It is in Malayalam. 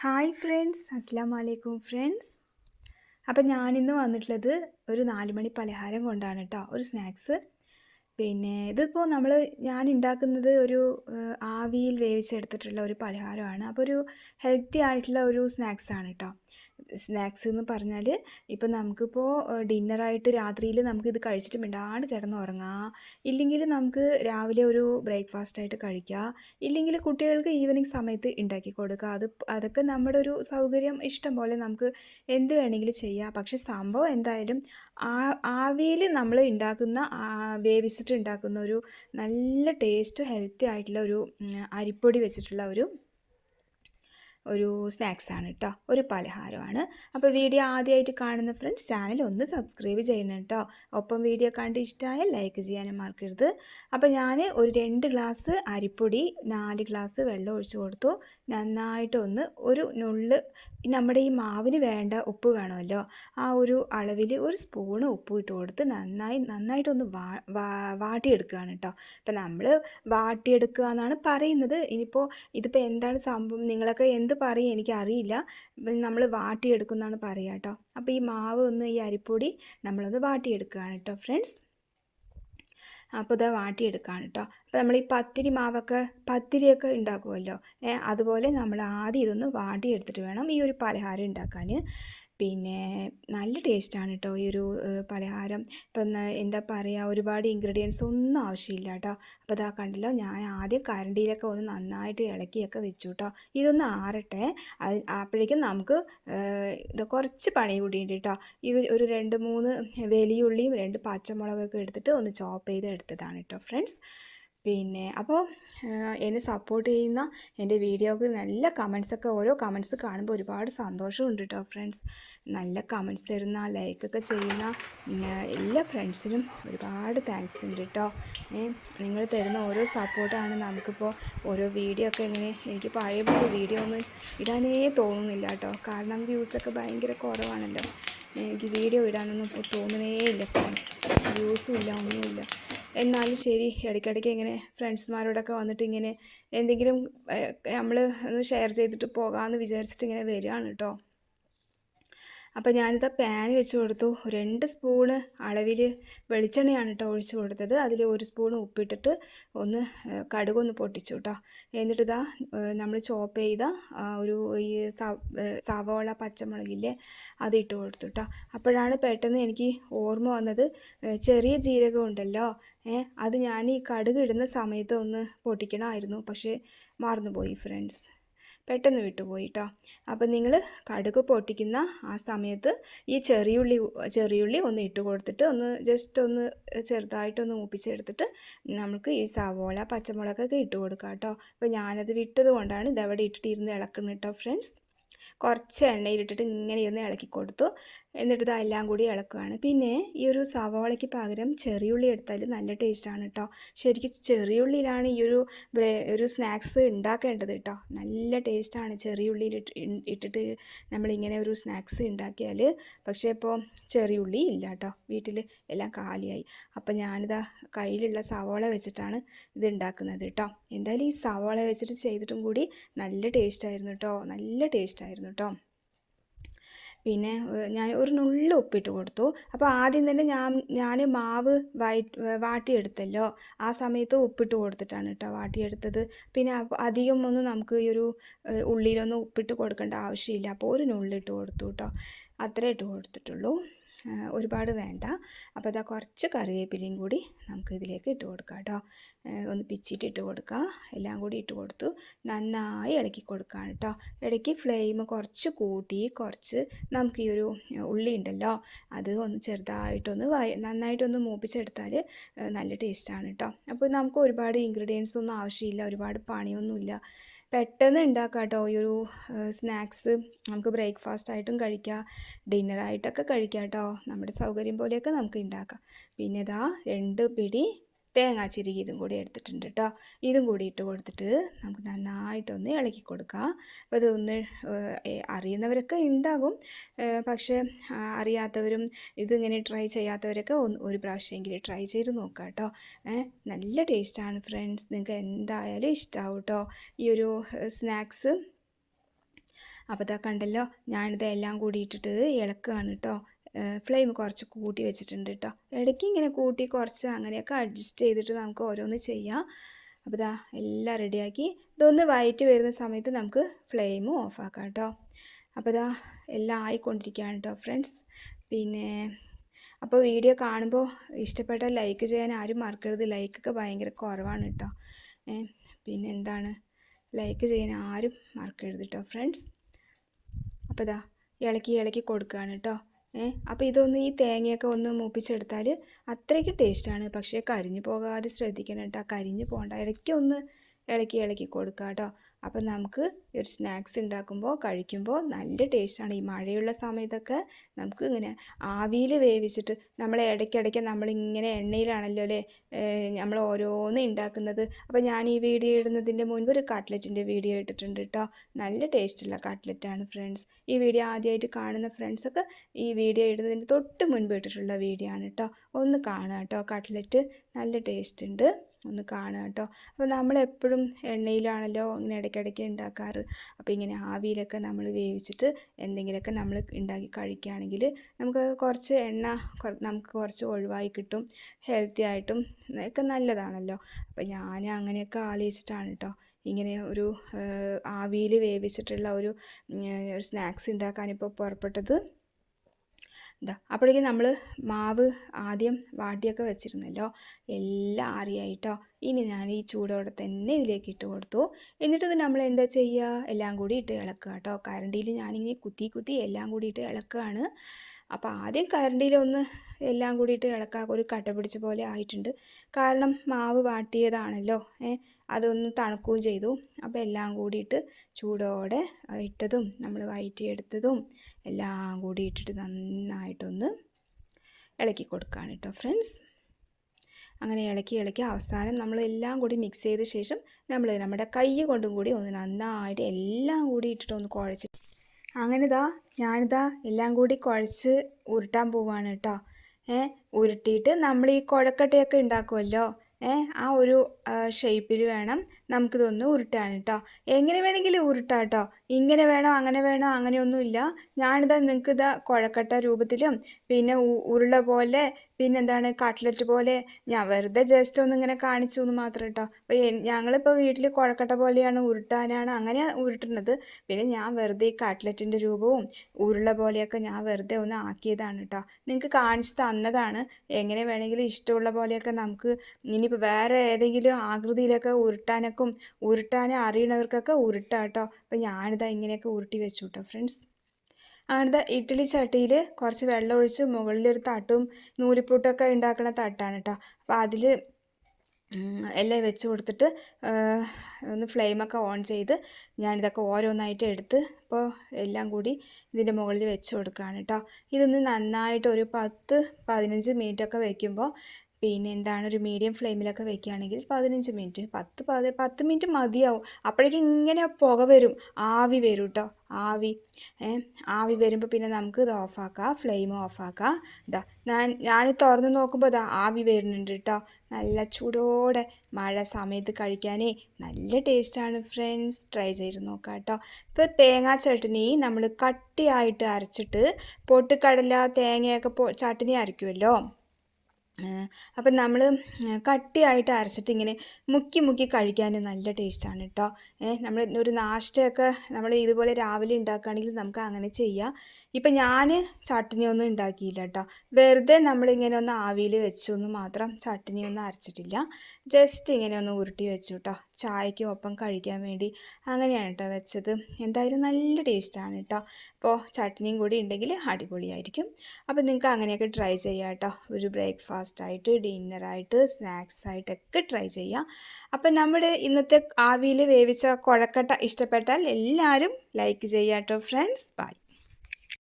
ഹായ് ഫ്രണ്ട്സ് അസ്സാം വലൈക്കും ഫ്രണ്ട്സ് അപ്പം ഞാനിന്ന് വന്നിട്ടുള്ളത് ഒരു നാലുമണി പലഹാരം കൊണ്ടാണ് കേട്ടോ ഒരു സ്നാക്സ് പിന്നെ ഇതിപ്പോൾ നമ്മൾ ഞാൻ ഉണ്ടാക്കുന്നത് ഒരു ആവിയിൽ വേവിച്ചെടുത്തിട്ടുള്ള ഒരു പലഹാരമാണ്. അപ്പോൾ ഒരു ഹെൽത്തി ആയിട്ടുള്ള ഒരു സ്നാക്സ് ആണ് കേട്ടോ സ്നാക്സ് എന്ന് പറഞ്ഞാൽ ഇപ്പം നമുക്കിപ്പോൾ ഡിന്നറായിട്ട് രാത്രിയിൽ നമുക്കിത് കഴിച്ചിട്ട് മിണ്ടാണ്ട് കിടന്ന് ഉറങ്ങാം ഇല്ലെങ്കിൽ നമുക്ക് രാവിലെ ഒരു ബ്രേക്ക്ഫാസ്റ്റ് ആയിട്ട് കഴിക്കാം. ഇല്ലെങ്കിൽ കുട്ടികൾക്ക് ഈവനിങ് സമയത്ത് ഉണ്ടാക്കി കൊടുക്കുക അത് അതൊക്കെ നമ്മുടെ ഒരു സൗകര്യം ഇഷ്ടം പോലെ നമുക്ക് എന്ത് വേണമെങ്കിലും ചെയ്യാം. പക്ഷെ സംഭവം എന്തായാലും ആ ആവിയിൽ നമ്മൾ ഉണ്ടാക്കുന്ന വേവിച്ചിട്ട് ഉണ്ടാക്കുന്ന ഒരു നല്ല ടേസ്റ്റ് ഹെൽത്തി ആയിട്ടുള്ള ഒരു അരിപ്പൊടി വെച്ചിട്ടുള്ള ഒരു ഒരു സ്നാക്സാണ് കേട്ടോ ഒരു പലഹാരമാണ്. അപ്പോൾ വീഡിയോ ആദ്യമായിട്ട് കാണുന്ന ഫ്രണ്ട്സ് ചാനൽ ഒന്ന് സബ്സ്ക്രൈബ് ചെയ്യണം കേട്ടോ ഒപ്പം വീഡിയോ കണ്ട് ഇഷ്ടമായാൽ ലൈക്ക് ചെയ്യാനും മറക്കരുത്. അപ്പോൾ ഞാൻ ഒരു രണ്ട് ഗ്ലാസ് അരിപ്പൊടി നാല് ഗ്ലാസ് വെള്ളം ഒഴിച്ചു കൊടുത്തു. നന്നായിട്ടൊന്ന് ഒരു നുള്ള് നമ്മുടെ ഈ മാവിന് വേണ്ട ഉപ്പ് വേണമല്ലോ. ആ ഒരു അളവിൽ ഒരു സ്പൂണ് ഉപ്പ് ഇട്ട് കൊടുത്ത് നന്നായി നന്നായിട്ടൊന്ന് വാട്ടിയെടുക്കുകയാണ് കേട്ടോ ഇപ്പം നമ്മൾ വാട്ടിയെടുക്കുക എന്നാണ് പറയുന്നത്. ഇനിയിപ്പോൾ ഇതിപ്പോൾ എന്താണ് സംഭവം? നിങ്ങളൊക്കെ എന്ത് പറയും എനിക്കറിയില്ല. നമ്മൾ വാട്ടിയെടുക്കുന്നതാണ് പറയുക കേട്ടോ അപ്പോൾ ഈ മാവ് ഒന്ന് ഈ അരിപ്പൊടി നമ്മളൊന്ന് വാട്ടിയെടുക്കുകയാണ് കേട്ടോ ഫ്രണ്ട്സ്. അപ്പോൾ ഇതാ വാട്ടിയെടുക്കുകയാണ് കേട്ടോ അപ്പോൾ നമ്മൾ ഈ പത്തിരി മാവൊക്കെ പത്തിരിയൊക്കെ ഉണ്ടാക്കുമല്ലോ അതുപോലെ നമ്മൾ ആദ്യം ഇതൊന്ന് വാട്ടിയെടുത്തിട്ട് വേണം ഈ ഒരു പലഹാരം ഉണ്ടാക്കാൻ പിന്നെ നല്ല ടേസ്റ്റാണ് കേട്ടോ ഈ ഒരു പലഹാരം. ഇപ്പം എന്താ പറയുക ഒരുപാട് ഇൻഗ്രീഡിയൻസ് ഒന്നും ആവശ്യമില്ല കേട്ടോ അപ്പോൾ ഇതാ കണ്ടല്ലോ ഞാൻ ആദ്യം കരണ്ടിയിലൊക്കെ ഒന്ന് നന്നായിട്ട് ഇളക്കിയൊക്കെ വെച്ചു കേട്ടോ ഇതൊന്ന് ആറട്ടെ. അപ്പോഴേക്കും നമുക്ക് ഇത് കുറച്ച് പണി കൂടിയുണ്ട് കേട്ടോ ഇത് ഒരു രണ്ട് മൂന്ന് വലിയുള്ളിയും രണ്ട് പച്ചമുളകൊക്കെ എടുത്തിട്ട് ഒന്ന് ചോപ്പ് ചെയ്ത് എടുത്തതാണ് കേട്ടോ ഫ്രണ്ട്സ്. പിന്നെ അപ്പോൾ എന്നെ സപ്പോർട്ട് ചെയ്യുന്ന എന്റെ വീഡിയോക്ക് നല്ല കമൻസൊക്കെ ഓരോ കമൻസ് കാണുമ്പോൾ ഒരുപാട് സന്തോഷമുണ്ട് കേട്ടോ ഫ്രണ്ട്സ് നല്ല കമൻസ് തരുന്ന ലൈക്കൊക്കെ ചെയ്യുന്ന എല്ലാ ഫ്രണ്ട്സിനും ഒരുപാട് താങ്ക്സ് ഉണ്ട് കേട്ടോ നിങ്ങൾ തരുന്ന ഓരോ സപ്പോർട്ടാണ് നമുക്കിപ്പോൾ ഓരോ വീഡിയോ ഒക്കെ ഇങ്ങനെ എനിക്ക് പഴയ പോലെ വീഡിയോ ഒന്നും ഇടാനേ തോന്നുന്നില്ല കേട്ടോ കാരണം വ്യൂസൊക്കെ ഭയങ്കര കുറവാണല്ലോ. എനിക്ക് വീഡിയോ ഇടാനൊന്നും ഇപ്പോൾ തോന്നുന്നേ ഇല്ല ഫ്രണ്ട്സ് വ്യൂസും ഇല്ല ഒന്നുമില്ല എന്നാലും ശരി ഇടയ്ക്കിടയ്ക്ക് ഇങ്ങനെ ഫ്രണ്ട്സ്മാരോടൊക്കെ വന്നിട്ട് ഇങ്ങനെ എന്തെങ്കിലും നമ്മൾ ഒന്ന് ഷെയർ ചെയ്തിട്ട് പോകാമെന്ന് വിചാരിച്ചിട്ട് ഇങ്ങനെ വരികയാണ് കേട്ടോ അപ്പോൾ ഞാനിത് പാൻ വെച്ച് കൊടുത്തു. രണ്ട് സ്പൂണ് അളവിൽ വെളിച്ചെണ്ണയാണ് കേട്ടോ ഒഴിച്ച് കൊടുത്തത്. അതിൽ ഒരു സ്പൂൺ ഉപ്പിട്ടിട്ട് ഒന്ന് കടുകൊന്ന് പൊട്ടിച്ചു കേട്ടോ എന്നിട്ട് ഇതാ നമ്മൾ ചോപ്പ് ചെയ്ത ഒരു ഈ സവോള പച്ചമുളകില്ലേ അത് ഇട്ട് കൊടുത്തു കേട്ടോ അപ്പോഴാണ് പെട്ടെന്ന് എനിക്ക് ഓർമ്മ വന്നത് ചെറിയ ജീരകം ഉണ്ടല്ലോ ഏഹ് അത് ഞാൻ ഈ കടുക് ഇടുന്ന സമയത്ത് ഒന്ന് പൊട്ടിക്കണമായിരുന്നു. പക്ഷേ മറന്നുപോയി ഫ്രണ്ട്സ് പെട്ടെന്ന് വിട്ടുപോയി കേട്ടോ അപ്പം നിങ്ങൾ കടുക് പൊട്ടിക്കുന്ന ആ സമയത്ത് ഈ ചെറിയുള്ളി ചെറിയുള്ളി ഒന്ന് ഇട്ട് കൊടുത്തിട്ട് ഒന്ന് ജസ്റ്റ് ഒന്ന് ചെറുതായിട്ടൊന്ന് മൂപ്പിച്ചെടുത്തിട്ട് നമുക്ക് ഈ സവോള പച്ചമുളകൊക്കെ ഇട്ട് കൊടുക്കാം കേട്ടോ. അപ്പോൾ ഞാനത് വിട്ടത് കൊണ്ടാണ് ഇതവിടെ ഇട്ടിട്ടിരുന്ന് ഇളക്കുന്നത് കേട്ടോ ഫ്രണ്ട്സ്. കുറച്ച് എണ്ണയിലിട്ടിട്ട് ഇങ്ങനെ ഇരുന്ന് ഇളക്കി കൊടുത്തു. എന്നിട്ട് എല്ലാം കൂടി ഇളക്കുകയാണ് പിന്നെ ഈ ഒരു സവോളയ്ക്ക് പകരം ചെറിയുള്ളി എടുത്താൽ നല്ല ടേസ്റ്റാണ് കേട്ടോ ശരിക്കും ചെറിയുള്ളിയിലാണ് ഈ ഒരു ഒരു സ്നാക്സ് ഉണ്ടാക്കേണ്ടത് കേട്ടോ നല്ല ടേസ്റ്റാണ് ചെറിയുള്ളിയിൽ ഇട്ടിട്ട് നമ്മളിങ്ങനെ ഒരു സ്നാക്സ് ഉണ്ടാക്കിയാൽ പക്ഷേ ഇപ്പോൾ ചെറിയുള്ളി ഇല്ല കേട്ടോ വീട്ടിൽ എല്ലാം കാലിയായി. അപ്പം ഞാനിതാ കയ്യിലുള്ള സവോള വെച്ചിട്ടാണ് ഇത് ഉണ്ടാക്കുന്നത് കേട്ടോ എന്തായാലും ഈ സവോള വെച്ചിട്ട് ചെയ്തിട്ടും കൂടി നല്ല ടേസ്റ്റായിരുന്നു കേട്ടോ നല്ല ടേസ്റ്റായിരുന്നു കേട്ടോ പിന്നെ ഞാൻ ഒരു നുള്ളു ഉപ്പിട്ട് കൊടുത്തു. അപ്പോൾ ആദ്യം തന്നെ ഞാൻ ഞാൻ മാവ് വയറ്റ് വാട്ടിയെടുത്തല്ലോ. ആ സമയത്ത് ഉപ്പിട്ട് കൊടുത്തിട്ടാണ് കേട്ടോ വാട്ടിയെടുത്തത്. പിന്നെ അധികം ഒന്നും നമുക്ക് ഈ ഒരു ഉള്ളിയിലൊന്നും ഉപ്പിട്ട് കൊടുക്കേണ്ട ആവശ്യമില്ല. അപ്പോൾ ഒരു നുള്ളിട്ട് കൊടുത്തു കേട്ടോ. അത്രേ ഇട്ട് കൊടുത്തിട്ടുള്ളൂ. ഒരുപാട് വേണ്ട. അപ്പോൾ ഇതാ കുറച്ച് കറിവേപ്പിലയും കൂടി നമുക്ക് ഇതിലേക്ക് ഇട്ട് കൊടുക്കാം കേട്ടോ. ഒന്ന് പിച്ചിട്ട് ഇട്ട് കൊടുക്കുക എല്ലാം കൂടി ഇട്ട് കൊടുത്തു നന്നായി ഇളക്കി കൊടുക്കാം കേട്ടോ. ഇടയ്ക്ക് ഫ്ലെയിം കുറച്ച് കൂട്ടി കുറച്ച് നമുക്ക് ഈ ഒരു ഉള്ളി ഉണ്ടല്ലോ അത് ഒന്ന് ചെറുതായിട്ടൊന്ന് വയ നന്നായിട്ടൊന്ന് മൂപ്പിച്ചെടുത്താൽ നല്ല ടേസ്റ്റാണ് കേട്ടോ. അപ്പോൾ നമുക്ക് ഒരുപാട് ഇൻഗ്രീഡിയൻസ് ഒന്നും ആവശ്യമില്ല ഒരുപാട് പണിയൊന്നുമില്ല. പെട്ടെന്ന് ഉണ്ടാക്കാം കേട്ടോ ഈ ഒരു സ്നാക്സ്. നമുക്ക് ബ്രേക്ക്ഫാസ്റ്റ് ആയിട്ടും കഴിക്കാം. ഡിന്നറായിട്ടൊക്കെ കഴിക്കാം കേട്ടോ നമ്മുടെ സൗകര്യം പോലെയൊക്കെ നമുക്ക് ഉണ്ടാക്കാം പിന്നെ ഇതാ രണ്ട് പിടി തേങ്ങാ ചിരുകി ഇതും കൂടി എടുത്തിട്ടുണ്ട് കേട്ടോ ഇതും കൂടി ഇട്ട് കൊടുത്തിട്ട് നമുക്ക് നന്നായിട്ടൊന്ന് ഇളക്കി കൊടുക്കാം. അപ്പോൾ ഇതൊന്ന് അറിയുന്നവരൊക്കെ ഉണ്ടാകും പക്ഷേ അറിയാത്തവരും ഇതിങ്ങനെ ട്രൈ ചെയ്യാത്തവരൊക്കെ ഒന്ന് ഒരു പ്രാവശ്യമെങ്കിലും ട്രൈ ചെയ്ത് നോക്കാം കേട്ടോ നല്ല ടേസ്റ്റാണ് ഫ്രണ്ട്സ്. നിങ്ങൾക്ക് എന്തായാലും ഇഷ്ടമാവും കേട്ടോ ഈ ഒരു സ്നാക്സ്. അപ്പോൾ ഇതാ കണ്ടല്ലോ ഞാനിത് എല്ലാം കൂടിയിട്ടിട്ട് ഇളക്കുകയാണ് കേട്ടോ ഫ്ലെയിം കുറച്ച് കൂട്ടി വെച്ചിട്ടുണ്ട് കേട്ടോ ഇടയ്ക്ക് ഇങ്ങനെ കൂട്ടി കുറച്ച് അങ്ങനെയൊക്കെ അഡ്ജസ്റ്റ് ചെയ്തിട്ട് നമുക്ക് ഓരോന്ന് ചെയ്യാം. അപ്പോൾ ഇതാ എല്ലാം റെഡിയാക്കി ഇതൊന്ന് വൈറ്റ് വരുന്ന സമയത്ത് നമുക്ക് ഫ്ലെയിം ഓഫാക്കാം കേട്ടോ അപ്പോൾ ഇതാ എല്ലാം ആയിക്കൊണ്ടിരിക്കുകയാണ് കേട്ടോ ഫ്രണ്ട്സ് പിന്നെ അപ്പോൾ വീഡിയോ കാണുമ്പോൾ ഇഷ്ടപ്പെട്ടാൽ ലൈക്ക് ചെയ്യാൻ ആരും മറക്കരുത്. ലൈക്കൊക്കെ ഭയങ്കര കുറവാണ് കേട്ടോ പിന്നെ എന്താണ്? ലൈക്ക് ചെയ്യാൻ ആരും മറക്കരുത് കേട്ടോ ഫ്രണ്ട്സ് അപ്പോൾ ഇതാ ഇളക്കി ഇളക്കി കൊടുക്കുകയാണ് കേട്ടോ അപ്പോൾ ഇതൊന്ന് ഈ തേങ്ങയൊക്കെ ഒന്ന് മൂപ്പിച്ചെടുത്താൽ അത്രയ്ക്ക് ടേസ്റ്റാണ് പക്ഷേ കരിഞ്ഞു പോകാതെ ശ്രദ്ധിക്കണം കേട്ടോ കരിഞ്ഞു പോകണ്ട ഇടയ്ക്ക് ഒന്ന് ഇളക്കി ഇളക്കി കൊടുക്കുക കേട്ടോ അപ്പം നമുക്ക് ഒരു സ്നാക്സ് ഉണ്ടാക്കുമ്പോൾ കഴിക്കുമ്പോൾ നല്ല ടേസ്റ്റാണ് ഈ മഴയുള്ള സമയത്തൊക്കെ നമുക്ക് ഇങ്ങനെ ആവിയിൽ വേവിച്ചിട്ട് നമ്മൾ ഇടയ്ക്കിടയ്ക്ക് നമ്മളിങ്ങനെ എണ്ണയിലാണല്ലോ അല്ലേ? നമ്മൾ ഓരോന്ന് ഉണ്ടാക്കുന്നത് അപ്പോൾ ഞാൻ ഈ വീഡിയോ ഇടുന്നതിന്റെ മുൻപ് ഒരു കട്ട്ലറ്റിന്റെ വീഡിയോ ഇട്ടിട്ടുണ്ട് കേട്ടോ നല്ല ടേസ്റ്റുള്ള കട്ട്ലറ്റാണ് ഫ്രണ്ട്സ് ഈ വീഡിയോ ആദ്യമായിട്ട് കാണുന്ന ഫ്രണ്ട്സൊക്കെ ഈ വീഡിയോ ഇടുന്നതിന്റെ തൊട്ട് മുൻപ് ഇട്ടിട്ടുള്ള വീഡിയോ ആണ് കേട്ടോ ഒന്ന് കാണുക കേട്ടോ കട്ട്ലറ്റ് നല്ല ടേസ്റ്റ് ഉണ്ട്. ഒന്ന് കാണുക കേട്ടോ. അപ്പോൾ നമ്മളെപ്പോഴും എണ്ണയിലാണല്ലോ ഇങ്ങനെ ഇടയ്ക്കിടയ്ക്ക് ഉണ്ടാക്കാറ്. അപ്പോൾ ഇങ്ങനെ ആവിയിലൊക്കെ നമ്മൾ വേവിച്ചിട്ട് എന്തെങ്കിലുമൊക്കെ നമ്മൾ ഉണ്ടാക്കി കഴിക്കുകയാണെങ്കിൽ നമുക്ക് കുറച്ച് എണ്ണ നമുക്ക് കുറച്ച് ഒഴിവായി കിട്ടും. ഹെൽത്തി ആയിട്ടും ഒക്കെ നല്ലതാണല്ലോ. അപ്പോൾ ഞാൻ അങ്ങനെയൊക്കെ ആലോചിച്ചിട്ടാണ് കേട്ടോ. ഇങ്ങനെ ഒരു ആവിയിൽ വേവിച്ചിട്ടുള്ള ഒരു സ്നാക്സ് ഉണ്ടാക്കാനിപ്പോൾ പുറപ്പെട്ടത്. ഇതാ അപ്പോഴേക്കും നമ്മൾ മാവ് ആദ്യം വാട്ടിയൊക്കെ വെച്ചിരുന്നല്ലോ. എല്ലാം ആറിയായിട്ടോ. ഇനി ഞാൻ ഈ ചൂടോടെ തന്നെ ഇതിലേക്ക് ഇട്ട് കൊടുത്തു. എന്നിട്ട് നമ്മൾ എന്താ ചെയ്യുക? എല്ലാം കൂടി ഇട്ട് ഇളക്കുക കേട്ടോ. കരണ്ടിയിൽ ഞാനിങ്ങനെ കുത്തി കുത്തി എല്ലാം കൂടി ഇട്ട് ഇളക്കുകയാണ്. അപ്പോൾ ആദ്യം കരണ്ടിയിലൊന്ന് എല്ലാം കൂടിയിട്ട് ഇളക്കാൻ ഒരു കട്ട പിടിച്ച പോലെ ആയിട്ടുണ്ട്. കാരണം മാവ് വാട്ടിയതാണല്ലോ അതൊന്ന് തണുക്കുകയും ചെയ്തു. അപ്പോൾ എല്ലാം കൂടിയിട്ട് ചൂടോടെ ഇട്ടതും നമ്മൾ വയറ്റിയെടുത്തതും എല്ലാം കൂടി ഇട്ടിട്ട് നന്നായിട്ടൊന്ന് ഇളക്കി കൊടുക്കുകയാണ് കേട്ടോ ഫ്രണ്ട്സ്. അങ്ങനെ ഇളക്കി ഇളക്കി അവസാനം നമ്മൾ എല്ലാം കൂടി മിക്സ് ചെയ്ത ശേഷം നമ്മൾ നമ്മുടെ കൈ കൊണ്ടും കൂടി ഒന്ന് നന്നായിട്ട് എല്ലാം കൂടി ഇട്ടിട്ട് ഒന്ന് കുഴച്ചിട്ട് അങ്ങനെ ഇതാ ഞാനിതാ എല്ലാം കൂടി കുഴച്ച് ഉരുട്ടാൻ പോവാണ് കേട്ടോ ഏ ഉരുട്ടിയിട്ട് നമ്മൾ ഈ കുഴക്കട്ടയൊക്കെ ഉണ്ടാക്കുമല്ലോ ഏ ആ ഒരു ഷേപ്പിൽ വേണം നമുക്കിതൊന്ന് ഉരുട്ടാൻ കേട്ടോ എങ്ങനെ വേണമെങ്കിലും ഉരുട്ടാം കേട്ടോ ഇങ്ങനെ വേണോ അങ്ങനെ വേണോ അങ്ങനെയൊന്നുമില്ല. ഞാനിതാ നിങ്ങൾക്കിതാ കുഴക്കട്ട രൂപത്തിലും പിന്നെ ഉരുള പോലെ പിന്നെന്താണ് കട്ട്ലറ്റ് പോലെ ഞാൻ വെറുതെ ജസ്റ്റ് ഒന്ന് ഇങ്ങനെ കാണിച്ചു എന്ന് മാത്രം കേട്ടോ അപ്പോൾ ഞങ്ങളിപ്പോൾ വീട്ടിൽ കുഴക്കട്ട പോലെയാണ് ഉരുട്ടാനാണ് അങ്ങനെ ഉരുട്ടുന്നത്. പിന്നെ ഞാൻ വെറുതെ ഈ കട്ട്ലറ്റിന്റെ രൂപവും ഉരുള പോലെയൊക്കെ ഞാൻ വെറുതെ ഒന്ന് ആക്കിയതാണ് കേട്ടോ നിങ്ങൾക്ക് കാണിച്ചു തന്നതാണ്. എങ്ങനെ വേണമെങ്കിലും ഇഷ്ടമുള്ള പോലെയൊക്കെ നമുക്ക് ഇനിയിപ്പോൾ വേറെ ഏതെങ്കിലും ആകൃതിയിലൊക്കെ ഉരുട്ടാനൊക്കെ ഉരുട്ടാൻ അറിയണവർക്കൊക്കെ ഉരുട്ടാം കേട്ടോ അപ്പോൾ ഞാനിതാ ഇങ്ങനെയൊക്കെ ഉരുട്ടി വെച്ചു കേട്ടോ ഫ്രണ്ട്സ് അങ്ങനത്തെ ഇഡ്ഡലി ചട്ടിയിൽ കുറച്ച് വെള്ളം ഒഴിച്ച് മുകളിലൊരു തട്ടും നൂലിപ്പൂട്ടൊക്കെ ഉണ്ടാക്കുന്ന തട്ടാണ് കേട്ടോ അപ്പോൾ അതിൽ എല്ലാം വെച്ച് കൊടുത്തിട്ട് ഒന്ന് ഫ്ലെയിമൊക്കെ ഓൺ ചെയ്ത് ഞാനിതൊക്കെ ഓരോന്നായിട്ട് എടുത്ത് ഇപ്പോൾ എല്ലാം കൂടി ഇതിന്റെ മുകളിൽ വെച്ച് കൊടുക്കുകയാണ് കേട്ടോ ഇതൊന്ന് നന്നായിട്ട് ഒരു പത്ത് പതിനഞ്ച് മിനിറ്റൊക്കെ വയ്ക്കുമ്പോൾ പിന്നെ എന്താണ് ഒരു മീഡിയം ഫ്ലെയിമിലൊക്കെ വെക്കുകയാണെങ്കിൽ പതിനഞ്ച് മിനിറ്റ് പത്ത് പത് പത്ത് മിനിറ്റ് മതിയാവും. അപ്പോഴേക്കും ഇങ്ങനെ പുക വരും. ആവി വരും കേട്ടോ ആവി ആവി വരുമ്പോൾ പിന്നെ നമുക്ക് ഇത് ഓഫാക്കാം ഫ്ലെയിം ഓഫാക്കാം ഇതാ ഞാൻ ഞാൻ തുറന്ന് നോക്കുമ്പോൾ ഇതാ ആവി വരുന്നുണ്ട് കേട്ടോ നല്ല ചൂടോടെ മഴ സമയത്ത് കഴിക്കാനേ നല്ല ടേസ്റ്റാണ് ഫ്രണ്ട്സ് ട്രൈ ചെയ്ത് നോക്കാം കേട്ടോ ഇപ്പോൾ തേങ്ങാ ചട്ടണി നമ്മൾ കട്ടിയായിട്ട് അരച്ചിട്ട് പൊട്ടിക്കടല തേങ്ങയൊക്കെ ചട്ടണി അരയ്ക്കുമല്ലോ അപ്പം നമ്മൾ കട്ടിയായിട്ട് അരച്ചിട്ട് ഇങ്ങനെ മുക്കി മുക്കി കഴിക്കാൻ നല്ല ടേസ്റ്റാണ് കേട്ടോ നമ്മൾ ഒരു നാഷ്ടയൊക്കെ നമ്മൾ ഇതുപോലെ രാവിലെ ഉണ്ടാക്കുകയാണെങ്കിൽ നമുക്ക് അങ്ങനെ ചെയ്യാം. ഇപ്പം ഞാൻ ചട്ടിനി ഒന്നും ഉണ്ടാക്കിയില്ല കേട്ടോ വെറുതെ നമ്മളിങ്ങനെ ഒന്ന് ആവിയിൽ വെച്ചൊന്ന് മാത്രം ചട്ടിനി ഒന്നും അരച്ചിട്ടില്ല. ജസ്റ്റ് ഇങ്ങനെ ഒന്ന് ഉരുട്ടി വെച്ചു കേട്ടോ ചായയ്ക്കും ഒപ്പം കഴിക്കാൻ വേണ്ടി അങ്ങനെയാണ് കേട്ടോ വെച്ചത്. എന്തായാലും നല്ല ടേസ്റ്റാണ് കേട്ടോ അപ്പോൾ ചട്നിയും കൂടി ഉണ്ടെങ്കിൽ അടിപൊളിയായിരിക്കും. അപ്പോൾ നിങ്ങൾക്ക് അങ്ങനെയൊക്കെ ട്രൈ ചെയ്യാം കേട്ടോ ഒരു ബ്രേക്ക്ഫാസ്റ്റ് ആയിട്ട് ഡിന്നറായിട്ട് സ്നാക്സ് ആയിട്ടൊക്കെ ട്രൈ ചെയ്യാം. അപ്പം നമ്മുടെ ഇന്നത്തെ ആവിയിൽ വേവിച്ച കുഴക്കട്ട ഇഷ്ടപ്പെട്ടാൽ എല്ലാവരും ലൈക്ക് ചെയ്യാട്ടോ ഫ്രണ്ട്സ്. ബൈ.